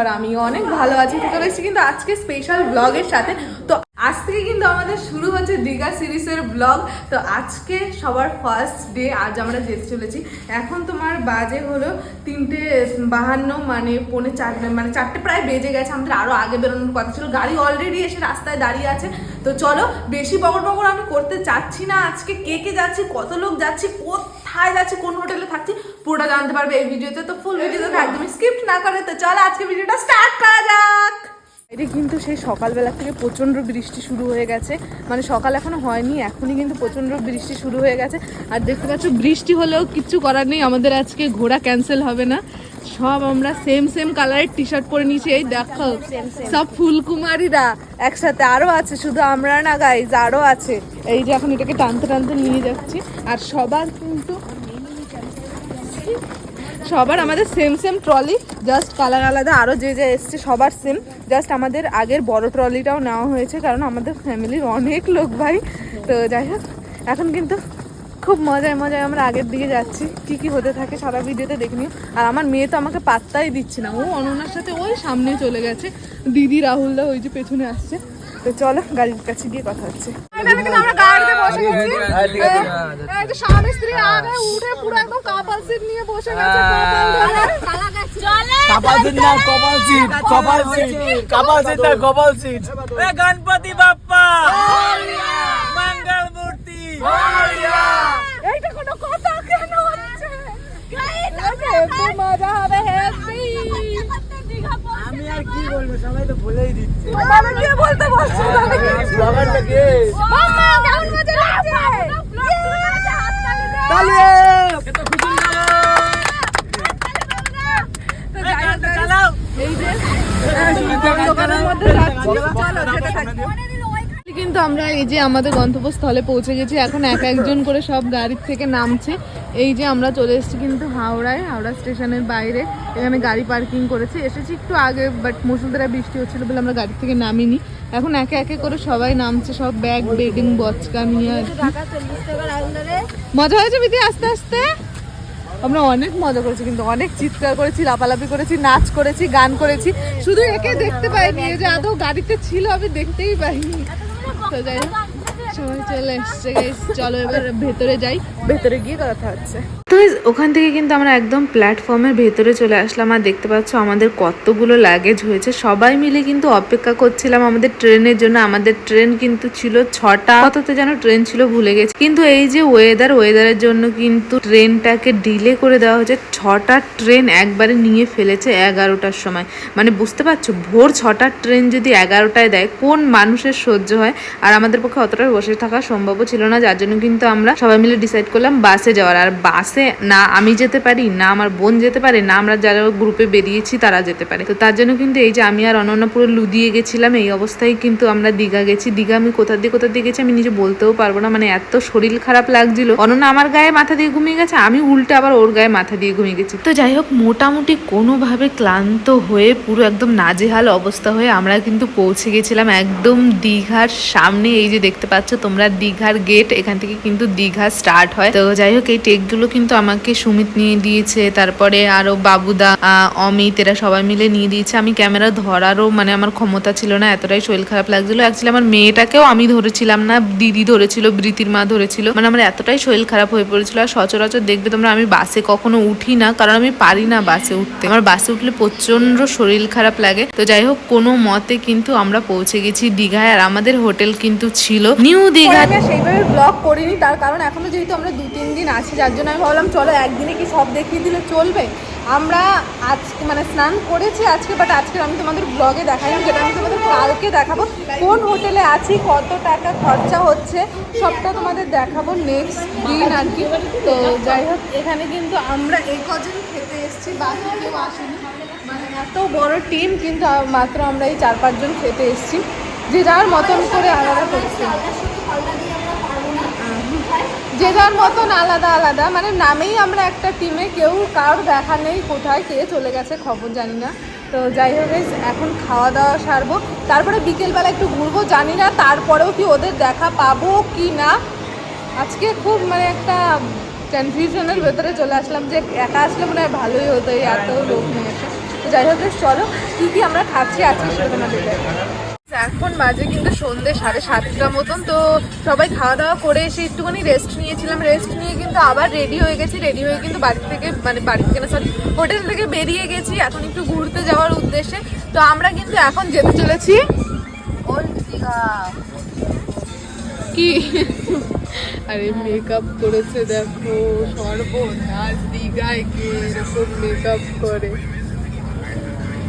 আর আমিও অনেক ভালো আছি কিন্তু আজকে স্পেশাল ব্লগের সাথে আজ থেকে কিন্তু আমাদের শুরু হচ্ছে দীঘা সিরিজের ব্লগ তো আজকে সবার ফার্স্ট ডে আজ আমরা যেতে চলেছি। এখন তোমার বাজে হলো তিনটে বাহান্ন মানে পৌনে চার মানে চারটে প্রায় বেজে গেছে। আমাদের আরও আগে বেরোনোর কথা ছিল। গাড়ি অলরেডি এসে রাস্তায় দাঁড়িয়ে আছে। তো চলো, বেশি বকর বকর আমি করতে চাচ্ছি না। আজকে কে কে যাচ্ছি, কত লোক যাচ্ছি, কোথায় যাচ্ছি, কোন হোটেলে থাকছি, পুরোটা জানতে পারবে এই ভিডিওতে তো। ফুল ভিডিওতে একদমই স্কিপ্ট না করে। তো চলো, আজকে ভিডিওটা স্টার্ট করা যাক। এটা কিন্তু সেই সকালবেলা থেকে প্রচণ্ড বৃষ্টি শুরু হয়ে গেছে। মানে সকাল এখনও হয়নি, এখনই কিন্তু প্রচণ্ড বৃষ্টি শুরু হয়ে গেছে। আর দেখতে পাচ্ছ, বৃষ্টি হলেও কিচ্ছু করার নেই, আমাদের আজকে ঘোরা ক্যান্সেল হবে না। সব আমরা সেম সেম কালারের টি শার্ট পরে নিয়েছি, এই দেখো, সব ফুলকুমারীরা একসাথে আরও আছে, শুধু আমরা না গাইজ আরও আছে। এই যে এখন এটাকে টানতে টানতে নিয়ে যাচ্ছি। আর সবার কিন্তু সবার আমাদের same same trolley just colour আলাদা। আরও যে যে এসছে, সবার সেম জাস্ট আমাদের আগের বড় ট্রলিটাও নেওয়া হয়েছে, কারণ আমাদের ফ্যামিলির অনেক লোক ভাই। তো যাই হোক, এখন কিন্তু খুব মজায় মজায় আমরা আগের দিকে যাচ্ছি। কি কি হতে থাকে সারা ভিডিওতে দেখে আর আমার মেয়ে তো আমাকে পাত্তাই দিচ্ছে না। ও অনন্যার সাথে ওই সামনে চলে গেছে। দিদি রাহুলদা ওই যে পেছনে আসছে। তো চলো, গাড়ির কাছে গিয়ে কথা হচ্ছে। আমরা বসে গেছি। এই যে স্বামী স্ত্রী আগে উঠে পুরো একদম কাপাল সিট নিয়ে বসে গেছে গণপতি বাপ্পা। মঙ্গল মূর্তি এইটা কোনো কথা কেন হচ্ছে এত মজা হবে হ্যাপি আমি আর কি বলব সবাই তো বলেই দিচ্ছে আমি কি বলতে বলছো সবার লাগে মাম্মা কেমন মজা লাগছে তালে তো যাই হোক, চালাও এই যে দোকানের মধ্যে যাচ্ছি চলো যেতে থাকি কিন্তু আমরা এই যে আমাদের গন্তব্যস্থলে পৌঁছে গেছি এখন এক একজন করে সব গাড়ির থেকে নামছে। এই যে আমরা চলে এসেছি কিন্তু হাওড়ায় হাওড়া স্টেশনের বাইরে। এখানে গাড়ি পার্কিং করেছি। এসেছি একটু আগে বাট মুসুলধারা বৃষ্টি হচ্ছিল বলে আমরা গাড়ি থেকে নামিনি। এখন একে একে করে সবাই নামছে সব ব্যাগ বেডিং বচকা নিয়ে। মজা হয়েছে বিধি আস্তে আস্তে? আমরা অনেক মজা করেছি কিন্তু অনেক চিৎকার করেছি লাপালাপি করেছি নাচ করেছি গান করেছি। শুধু একে দেখতে পাইনি যে আদৌ গাড়িতে ছিল আমি দেখতেই পাইনি। তো যাই হোক, চলে এসছে। চলো এবার ভেতরে যাই। ভেতরে গিয়ে কথা হচ্ছে। তো ওখান থেকে কিন্তু আমরা একদম প্ল্যাটফর্মের ভেতরে চলে আসলাম আর দেখতে পাচ্ছ আমাদের কতগুলো লাগেজ হয়েছে। সবাই মিলে কিন্তু অপেক্ষা করছিলাম আমাদের ট্রেনের জন্য। আমাদের ট্রেন কিন্তু ছিল ছটা। কততে যেন ট্রেন ছিল ভুলে গেছি। কিন্তু এই যে ওয়েদার ওয়েদারের জন্য কিন্তু ট্রেনটাকে ডিলে করে দেওয়া হয়েছে। ছটা ট্রেন একবারে নিয়ে ফেলেছে এগারোটার সময়। মানে বুঝতে পারছ? ভোর ছটার ট্রেন যদি এগারোটায় দেয়, কোন মানুষের সহ্য হয়? আর আমাদের পক্ষে অতটা বসে থাকা সম্ভব ছিল না, যার জন্য কিন্তু আমরা সবাই মিলে ডিসাইড করলাম বাসে যাওয়ার। আর বাসে না আমি যেতে পারি, না আমার বোন যেতে পারে, না আমরা যারা গ্রুপে বেরিয়েছি তারা যেতে পারে। তো তার জন্য কিন্তু এই যে আমি আর অনন্য পুরো লুদিয়ে গেছিলাম, এই অবস্থায় কিন্তু আমরা দীঘা গেছি। দীঘা আমি কোথা দিয়ে কোথা দিয়ে গেছি আমি নিজে বলতেও পারব না মানে এত শরীর খারাপ লাগছিল। অনন্য আমার গায়ে মাথা দিয়ে ঘুমিয়ে গেছে, আমি উল্টে আবার ওর গায়ে মাথা দিয়ে ঘুমিয়ে গেছি। তো যাই হোক, মোটামুটি কোনোভাবে ক্লান্ত হয়ে পুরো একদম নাজেহাল অবস্থা হয়ে আমরা কিন্তু পৌঁছে গেছিলাম একদম দীঘার সামনে। এই যে দেখতে পাচ্ছ তোমরা দীঘার গেট এখান থেকে কিন্তু দীঘা স্টার্ট হয়। তো যাই হোক, এই টেকগুলো কিন্তু আমাকে সুমিত নিয়ে দিয়েছে, তারপরে আরও বাবুদা অমিত, এরা সবাই মিলে নিয়ে দিয়েছে। আমি ক্যামেরা ধরারও মানে আমার ক্ষমতা ছিল না, এতটাই শরীর খারাপ লাগছিল। অ্যাকচুয়ালি আমার মেয়েটাকেও আমি ধরেছিলাম না, দিদি ধরেছিল বৃতির মা ধরেছিল। মানে আমার এতটাই শরীর খারাপ হয়ে পড়েছিল। আর সচরাচর দেখবে তোমরা, আমি বাসে কখনো উঠি না, কারণ আমি পারি না বাসে উঠতে। আমার বাসে উঠলে প্রচণ্ড শরীর খারাপ লাগে। তো যাই হোক, কোনো মতে কিন্তু আমরা পৌঁছে গেছি দীঘায়। আর আমাদের হোটেল কিন্তু ছিল নিউ দীঘা সেইভাবে ব্লগ করিনি, তার কারণ এখনও যেহেতু আমরা দু তিন দিন আছি, যার জন্য আমি ভাবলাম, চলো একদিনে কি সব দেখিয়ে দিলে চলবে? আমরা আজকে মানে স্নান করেছি আজকে বাট আজকে আমি তোমাদের ব্লগে দেখাই যেটা আমি তোমাদের কালকে দেখাবো। কোন হোটেলে আছি, কত টাকা খরচা হচ্ছে, সবটা তোমাদের দেখাবো নেক্সট দিন আর কি। তো যাই হোক, এখানে কিন্তু আমরা এই কজন খেতে এসেছি, বাকি কেউ আসেনি। মানে এত বড় টিম কিন্তু মাত্র আমরা এই চার পাঁচজন খেতে এসেছি। যে যার মতন করে আলাদা করছে। যে যার মতন আলাদা আলাদা মানে নামেই আমরা একটা টিমে কেউ কারোর দেখা নেই, কোথায়, কে চলে গেছে খবর জানি না। তো যাই হোক এখন খাওয়া দাওয়া সারবো। তারপরে বিকেলবেলা একটু ঘুরবো, জানি না তারপরেও কি ওদের দেখা পাবো কি না। আজকে খুব মানে একটা কনফিউশনের ভেতরে চলে আসলাম যে একা আসলে মনে হয় ভালোই হতো, এই এত লোক নিয়ে তো যাই হোক চলো, কী কী আমরা খাচ্ছি আজকে সেটা তোমাদের। এখন বাজে কিন্তু সন্ধ্যে সাড়ে সাতটা মতন তো সবাই খাওয়া দাওয়া করে এসে একটুখানি রেস্ট নিয়েছিলাম। রেস্ট নিয়ে কিন্তু আবার রেডি হয়ে গেছি রেডি হয়ে কিন্তু বাড়ি থেকে মানে বাড়ি থেকে না সরি হোটেল থেকে বেরিয়ে গেছি এখন একটু ঘুরতে যাওয়ার উদ্দেশ্যে। তো আমরা কিন্তু এখন যেতে চলেছি। কি? আরে মেকআপ করেছে দেখো সর্বনাশ দীঘায় কে এরকম মেকআপ করে।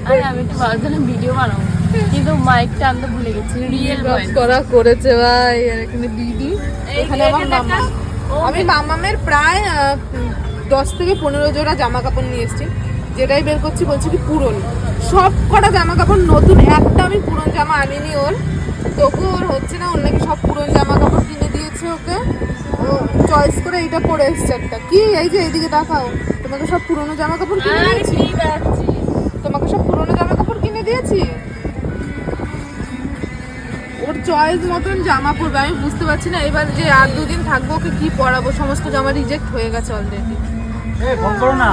আরে আমি একটু ভিডিও বানাবো। কিন্তু মাইকটা আনতে ভুলে গেছি। রিয়েল করা করেছে ভাই আর এখানে দিদি এখানে আমার মামা। আমি মামামের প্রায় দশ থেকে পনেরো জোড়া জামা কাপড় নিয়ে এসেছি। যেটাই বের করছি বলছি কি পুরন। সব কটা জামা কাপড় নতুন একটা আমি পুরন জামা আনিনি ওর। তবু ওর হচ্ছে না ওর নাকি সব পুরন জামা কাপড় কিনে দিয়েছে ওকে। চয়েস করে এইটা পরে এসছে একটা। কি এই যে এইদিকে দেখাও। তোমাকে সব পুরনো জামা কাপড় কিনে দিয়েছি? তোমাকে সব পুরনো জামা কাপড় কিনে দিয়েছি? চয়েস মতন জামা পরবে। আমি বুঝতে পারছি না এবার যে আর দুদিন থাকব ওকে কি পরাবো? সমস্ত জামা রিজেক্ট হয়ে গেছে অলরেডি না।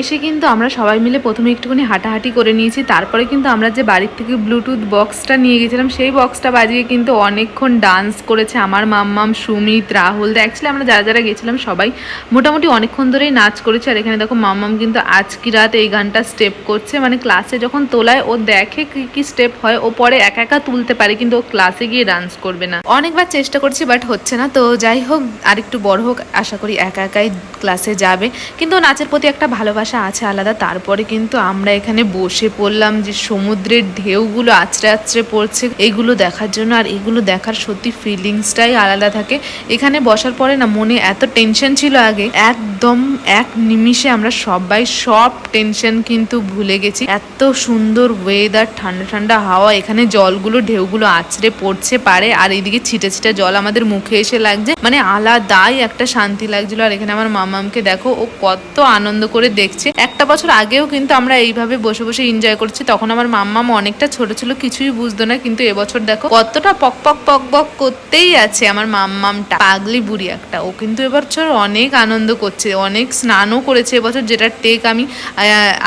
এসে কিন্তু আমরা সবাই মিলে প্রথমে একটুখানি হাঁটাহাঁটি করে নিয়েছি, তারপরে কিন্তু আমরা যে বাড়ির থেকে ব্লুটুথ বক্সটা নিয়ে গেছিলাম, সেই বক্সটা বাজিয়ে কিন্তু অনেকক্ষণ ডান্স করেছে আমার মাম্মাম, সুমিত, রাহুল। অ্যাকচুয়ালি আমরা যারা যারা গেছিলাম সবাই মোটামুটি অনেকক্ষণ ধরেই নাচ করেছে, আর এখানে দেখো মাম্মাম কিন্তু আজকি রাত এই গানটা স্টেপ করছে। মানে ক্লাসে যখন তোলায়, ও দেখে কি কি স্টেপ হয়, ও পরে একা একা তুলতে পারে, কিন্তু ও ক্লাসে গিয়ে ডান্স করবে না। অনেকবার চেষ্টা করছি বাট হচ্ছে না। তো যাই হোক আর একটু বড় হোক, আশা করি একা একাই ক্লাসে যাবে। কিন্তু নাচের প্রতি একটা ভালোবাসা আছে আলাদা, তারপরে কিন্তু আমরা এখানে বসে পড়লাম যে সমুদ্রের ঢেউগুলো আছড়ে আছড়ে পড়ছে, এগুলো দেখার জন্য, আর এগুলো দেখার সত্যি ফিলিংসটাই আলাদা থাকে। এখানে বসার পরে না মনে এত টেনশন ছিল আগে, একদম এক নিমিষে আমরা সবাই সব টেনশন কিন্তু ভুলে গেছি। এত সুন্দর ওয়েদার ঠান্ডা ঠান্ডা হাওয়া, এখানে জলগুলো, ঢেউগুলো আছড়ে পড়ছে পারে আর এইদিকে ছিটে ছিটে জল আমাদের মুখে এসে লাগছে। মানে আলাদাই একটা শান্তি লাগছিল। আর এখানে আমার মামামকে দেখো, ও কত আনন্দ করে দেখছে। একটা বছর আগেও কিন্তু আমরা এইভাবে বসে বসে এনজয় করছি, তখন আমার মাম্মাম অনেকটা ছোট ছিল, কিছুই বুঝতো না, কিন্তু এবছর দেখো কতটা পক পক পক পক করতেই আছে আমার মাম্মামটা। পাগলি বুড়ি একটা, ও কিন্তু এবছর অনেক আনন্দ করছে, অনেক স্নানও করেছে এবছর, যেটা টেক আমি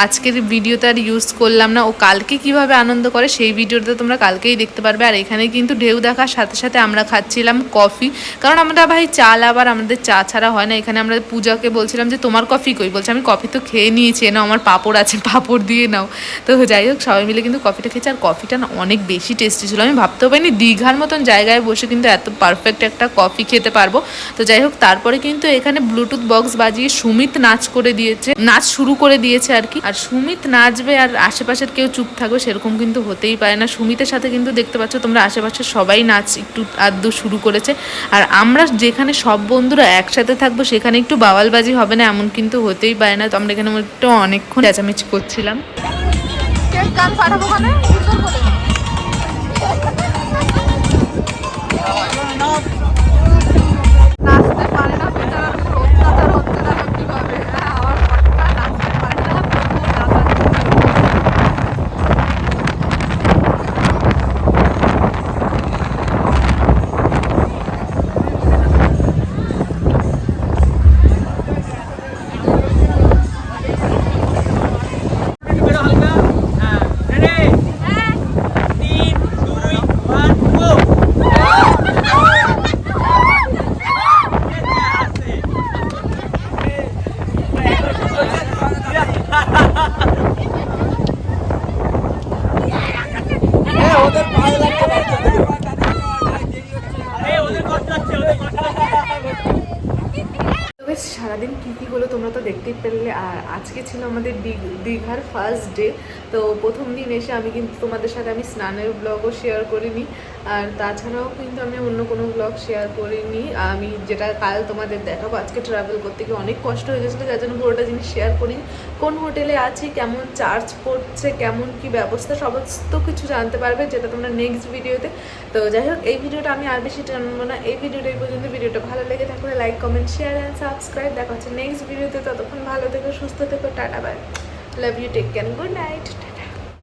আজকের ভিডিওতে আর ইউজ করলাম না, ও কালকে কীভাবে আনন্দ করে সেই ভিডিওটা তোমরা কালকেই দেখতে পারবে। আর এখানে কিন্তু ঢেউ দেখার সাথে সাথে আমরা খাচ্ছিলাম কফি কারণ আমরা ভাই চাল আবার আমাদের চা ছাড়া হয় না, এখানে আমরা পূজাকে বলছিলাম যে তোমার কফি কই বলছে, আমি কফি তো খেয়ে নিয়েছি না আমার পাপড় আছে, পাপড় দিয়ে নাও। তো যাই হোক, সবাই মিলে কিন্তু কফিটা খেয়েছি। আর কফিটা না অনেক বেশি টেস্টি ছিল। আমি ভাবতেও পারিনি দীঘার মতন জায়গায় বসে কিন্তু এত পারফেক্ট একটা কফি খেতে পারব। তো যাই হোক, তারপরে কিন্তু এখানে ব্লুটুথ বক্স বাজিয়ে সুমিত নাচ করে দিয়েছে, নাচ শুরু করে দিয়েছে আর কি। আর সুমিত নাচবে আর আশেপাশের কেউ চুপ থাকবে সেরকম কিন্তু হতেই পারে না। সুমিতের সাথে কিন্তু দেখতে পাচ্ছ তোমরা আশেপাশে সবাই নাচ একটু আদ্দু শুরু করেছে। আর আমরা যেখানে সব বন্ধুরা একসাথে থাকব, সেখানে একটু বাওয়ালবাজি হবে না, এমন কিন্তু হতেই পারে না। তো আমরা এখানে একটু অনেকক্ষণ চেঁচামেচি করছিলাম। গান পাঠাবো সারাদিন কী কী হলো তোমরা তো দেখতেই পেলে। আর আজকে ছিল আমাদের দীঘ- দীঘার ফার্স্ট ডে তো প্রথম দিন এসে আমি কিন্তু তোমাদের সাথে আমি স্নানের ব্লগও শেয়ার করিনি। আর তাছাড়াও কিন্তু আমি অন্য কোনো ব্লগ শেয়ার করিনি। আমি যেটা কাল তোমাদের দেখাবো, আজকে ট্রাভেল করতে গিয়ে অনেক কষ্ট হয়ে গেছিল, যার জন্য পুরোটা জিনিস শেয়ার করিনি। কোন হোটেলে আছি, কেমন চার্জ পড়ছে, কেমন কি ব্যবস্থা, সমস্ত কিছু জানতে পারবে যেটা তোমরা নেক্সট ভিডিওতে তো। যাই হোক, এই ভিডিওটা আমি আর বেশি টানবো না। এই ভিডিওটা এই পর্যন্ত। ভিডিওটা ভালো লেগে থাকলে like comment share and subscribe দেখা হচ্ছে নেক্সট ভিডিওতে ততক্ষণ ভালো থেকো, সুস্থ থেকো, tata bye love you take care good night